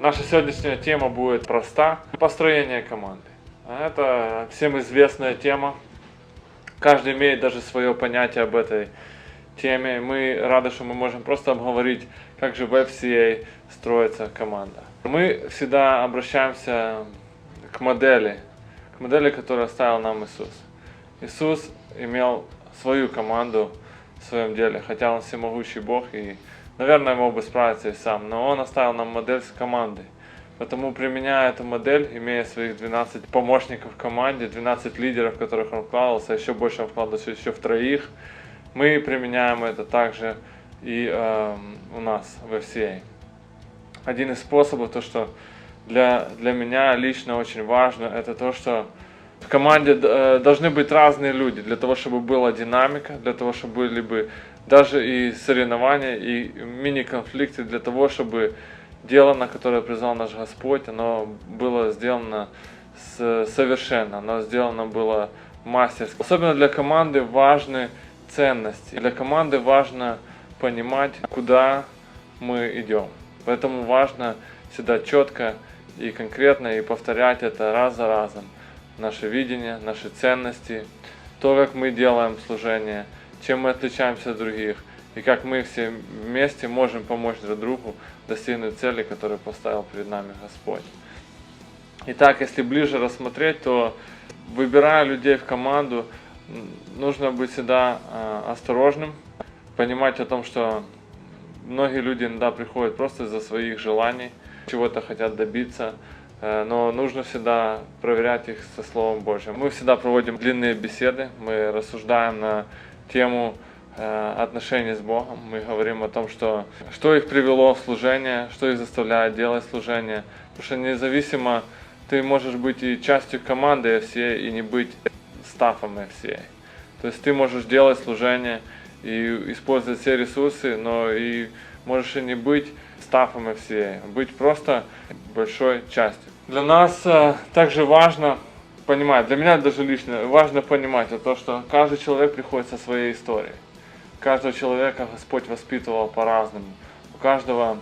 Наша сегодняшняя тема будет проста. Построение команды. Это всем известная тема. Каждый имеет даже свое понятие об этой теме. Мы рады, что мы можем просто обговорить, как же в FCA строится команда. Мы всегда обращаемся к модели, к модели, которую оставил нам Иисус. Иисус имел свою команду в своем деле, хотя Он всемогущий Бог и, наверное, мог бы справиться и сам, но Он оставил нам модель с командой. Поэтому, применяя эту модель, имея своих 12 помощников в команде, 12 лидеров, которых он вкладывался, еще больше он вкладывался еще в троих, мы применяем это также и э, у нас в FCA. Один из способов, то что для, для меня лично очень важно, это то, что в команде э, должны быть разные люди, для того, чтобы была динамика, для того, чтобы были бы даже и соревнования, и мини-конфликты, для того, чтобы дело, на которое призвал наш Господь, оно было сделано совершенно, оно сделано было мастерски. Особенно для команды важны ценности. Для команды важно понимать, куда мы идем. Поэтому важно всегда четко и конкретно и повторять это раз за разом. Наше видение, наши ценности, то, как мы делаем служение, чем мы отличаемся от других и как мы все вместе можем помочь друг другу достигнуть цели, которую поставил перед нами Господь. Итак, если ближе рассмотреть, то выбирая людей в команду, нужно быть всегда э, осторожным, понимать о том, что многие люди иногда приходят просто из-за своих желаний, чего-то хотят добиться, э, но нужно всегда проверять их со Словом Божьим. Мы всегда проводим длинные беседы, мы рассуждаем на тему э, отношений с Богом. Мы говорим о том, что, что их привело в служение, что их заставляет делать служение. Потому что независимо, ты можешь быть и частью команды FCA и не быть стафом FCA. То есть ты можешь делать служение и использовать все ресурсы, но и можешь и не быть стафом FCA, быть просто большой частью. Для нас э, также важно понимать, для меня даже лично важно понимать то, что каждый человек приходит со своей историей. Каждого человека Господь воспитывал по-разному. У каждого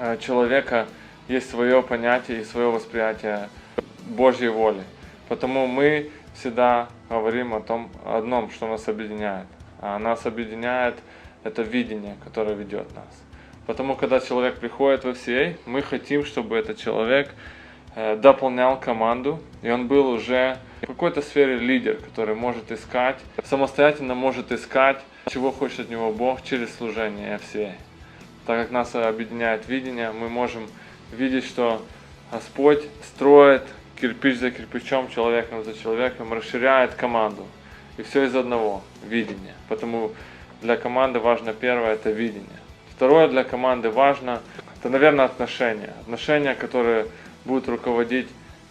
э, человека есть свое понятие и свое восприятие Божьей воли. Потому мы всегда говорим о том одном, что нас объединяет. А нас объединяет это видение, которое ведет нас. Потому когда человек приходит во FCA, мы хотим, чтобы этот человек дополнял команду, и он был уже в какой-то сфере лидер, который может искать, самостоятельно может искать, чего хочет от него Бог через служение FCA. Так как нас объединяет видение, мы можем видеть, что Господь строит кирпич за кирпичом, человеком за человеком, расширяет команду. И все из одного видения. Потому для команды важно первое это видение. Второе для команды важно это, наверное, отношения. Отношения, которые будут руководить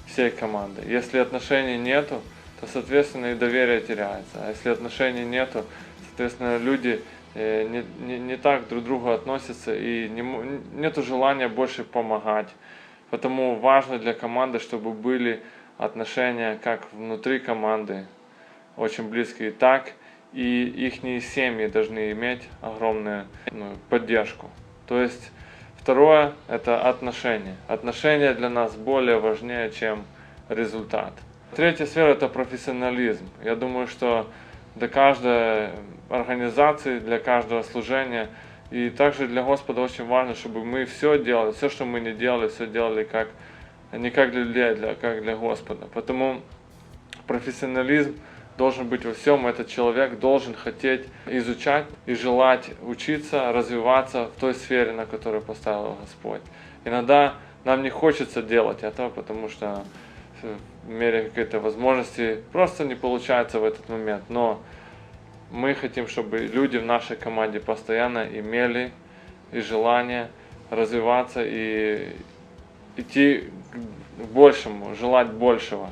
всей командой. Если отношений нету, то, соответственно, и доверие теряется. А если отношений нету, соответственно, люди э, не, не, не так друг к другу относятся и не, нету желания больше помогать. Потому важно для команды, чтобы были отношения как внутри команды, очень близкие, так и их семьи должны иметь огромную ну, поддержку. То есть второе – это отношения. Отношения для нас более важнее, чем результат. Третья сфера – это профессионализм. Я думаю, что для каждой организации, для каждого служения – и также для Господа очень важно, чтобы мы все делали, все, что мы не делали, все делали как, не как для людей, а как для Господа. Потому профессионализм должен быть во всем. Этот человек должен хотеть изучать и желать учиться, развиваться в той сфере, на которую поставил Господь. Иногда нам не хочется делать этого, потому что в мере какой-то возможности просто не получается в этот момент. Но мы хотим, чтобы люди в нашей команде постоянно имели и желание развиваться и идти к большему, желать большего.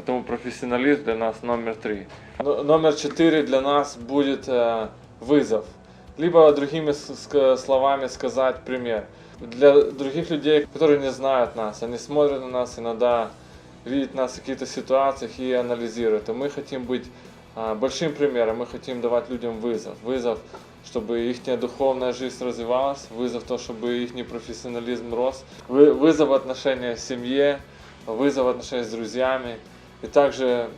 Поэтому профессионализм для нас номер три. Номер четыре для нас будет э, вызов. Либо другими словами сказать пример. Для других людей, которые не знают нас, они смотрят на нас иногда, видят нас в каких-то ситуациях и анализируют. И мы хотим быть А, Большим примером мы хотим давать людям вызов. Вызов, чтобы их духовная жизнь развивалась, вызов то, чтобы их профессионализм рос, вы- вызов в отношениях с семье, вызов в отношениях с друзьями, и также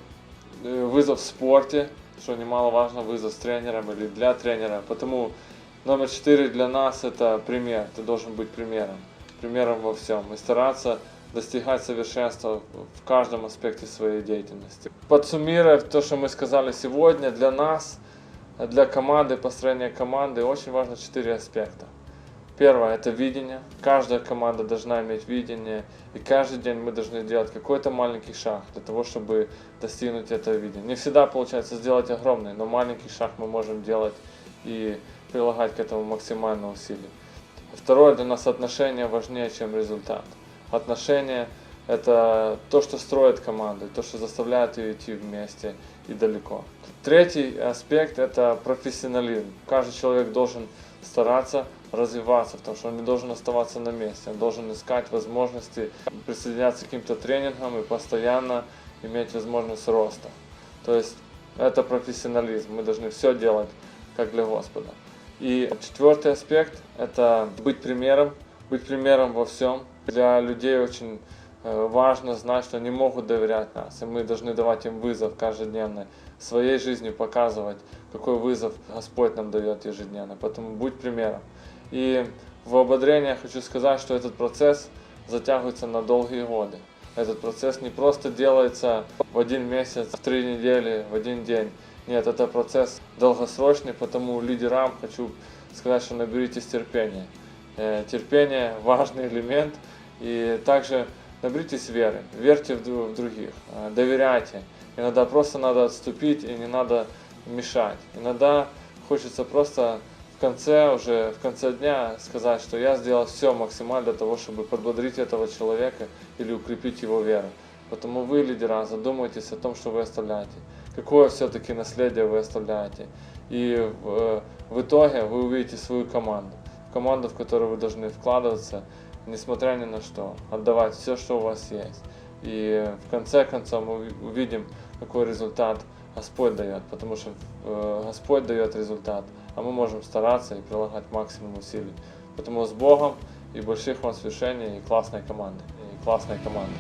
э, вызов в спорте, что немаловажно, вызов с тренером или для тренера. Потому номер четыре для нас это пример. Ты должен быть примером. Примером во всем. И стараться достигать совершенства в каждом аспекте своей деятельности. Подсуммировав то, что мы сказали сегодня, для нас, для команды, построения команды очень важно четыре аспекта. Первое – это видение. Каждая команда должна иметь видение, и каждый день мы должны делать какой-то маленький шаг для того, чтобы достигнуть этого видения. Не всегда получается сделать огромный, но маленький шаг мы можем делать и прилагать к этому максимально усилий. Второе, для нас отношения важнее, чем результат. Отношения – это то, что строит команду, то, что заставляет ее идти вместе и далеко. Третий аспект – это профессионализм. Каждый человек должен стараться развиваться, потому что он не должен оставаться на месте. Он должен искать возможности присоединяться к каким-то тренингам и постоянно иметь возможность роста. То есть это профессионализм. Мы должны все делать как для Господа. И четвертый аспект – это быть примером, быть примером во всем. Для людей очень э, важно знать, что они могут доверять нас, и мы должны давать им вызов каждодневно, своей жизнью показывать, какой вызов Господь нам дает ежедневно. Поэтому будь примером. И в ободрение хочу сказать, что этот процесс затягивается на долгие годы. Этот процесс не просто делается в один месяц, в три недели, в один день. Нет, это процесс долгосрочный, потому лидерам хочу сказать, что наберитесь терпения. Э, Терпение – важный элемент, и также наберитесь веры, верьте в дру- в других, э, доверяйте. Иногда просто надо отступить и не надо мешать. Иногда хочется просто в конце, уже в конце дня сказать, что я сделал все максимально для того, чтобы подбодрить этого человека или укрепить его веру. Потому вы, лидера, задумайтесь о том, что вы оставляете. Какое все-таки наследие вы оставляете. И в, в итоге вы увидите свою команду. Команду, в которую вы должны вкладываться, несмотря ни на что. Отдавать все, что у вас есть. И в конце концов мы уви- увидим, какой результат Господь дает. Потому что э, Господь дает результат, а мы можем стараться и прилагать максимум усилий. Потому с Богом и больших вам свершений, и классной команды. И классной команды.